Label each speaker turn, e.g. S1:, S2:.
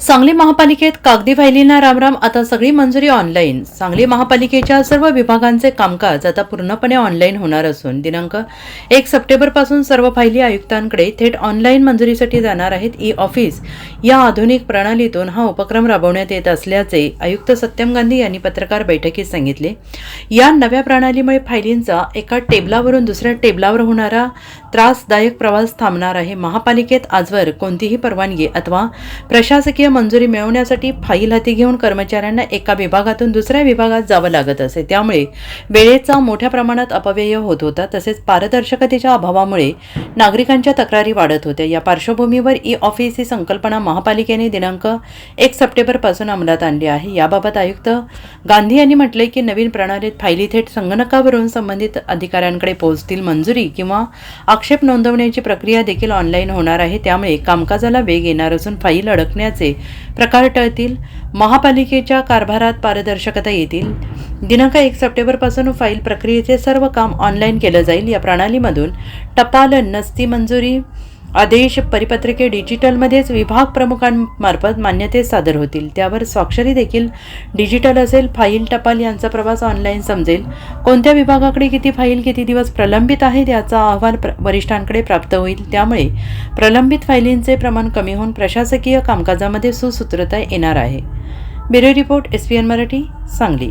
S1: सांगली महापालिकेत कागदी फायलींना रामराम आता सगळी मंजुरी ऑनलाईन. सांगली महापालिकेच्या सर्व विभागांचे कामकाज आता पूर्णपणे ऑनलाईन होणार असून दिनांक एक सप्टेंबरपासून सर्व फायली आयुक्तांकडे थेट ऑनलाईन मंजुरीसाठी जाणार आहेत ई ऑफिस. या आधुनिक प्रणालीतून हा उपक्रम राबवण्यात येत असल्याचे आयुक्त सत्यम गांधी यांनी पत्रकार बैठकीत सांगितले. या नव्या प्रणालीमुळे फायलींचा एका टेबलावरून दुसऱ्या टेबलावर होणारा त्रासदायक प्रवास थांबणार आहे. महापालिकेत आजवर कोणतीही परवानगी अथवा प्रशासकीय मंजुरी मिळवण्यासाठी फाईल हाती घेऊन कर्मचाऱ्यांना एका विभागातून दुसऱ्या विभागात जावं लागत असे. त्यामुळे वेळेचा मोठ्या प्रमाणात अपव्यय होत होता. तसेच पारदर्शकतेच्या अभावामुळे नागरिकांच्या तक्रारी वाढत होत्या. या पार्श्वभूमीवर ई ऑफिस ही संकल्पना महापालिकेने दिनांक एक सप्टेंबरपासून अंमलात आणली आहे. याबाबत आयुक्त गांधी यांनी म्हटले की नवीन प्रणालीत फायली थेट संगणकावरून संबंधित अधिकाऱ्यांकडे पोहोचतील मंजुरी किंवा आक्षेप नोंदवण्याची प्रक्रिया देखील ऑनलाईन होणार आहे. त्यामुळे कामकाजाला वेग येणार असून फाईल अडकण्याचे प्रकार टळतील. महापालिकेच्या कारभारात पारदर्शकता येतील. दिनांक एक सप्टेंबरपासून फाईल प्रक्रियेचे सर्व काम ऑनलाईन केलं जाईल या प्रणालीमधून टपाल नसती मंजुरी. आदेश परिपत्रके डिजिटलमध्येच विभाग प्रमुखांमार्फत मान्यतेत सादर होतील. त्यावर स्वाक्षरी देखील डिजिटल असेल फाईल टपाल यांचा प्रवास ऑनलाईन समजेल. कोणत्या विभागाकडे किती फाईल किती दिवस प्रलंबित आहेत याचा अहवाल प्र वरिष्ठांकडे प्राप्त होईल. त्यामुळे प्रलंबित फाईलींचे प्रमाण कमी होऊन प्रशासकीय कामकाजामध्ये सुसूत्रता येणार आहे. Bureau report S P N Marathi Sangli.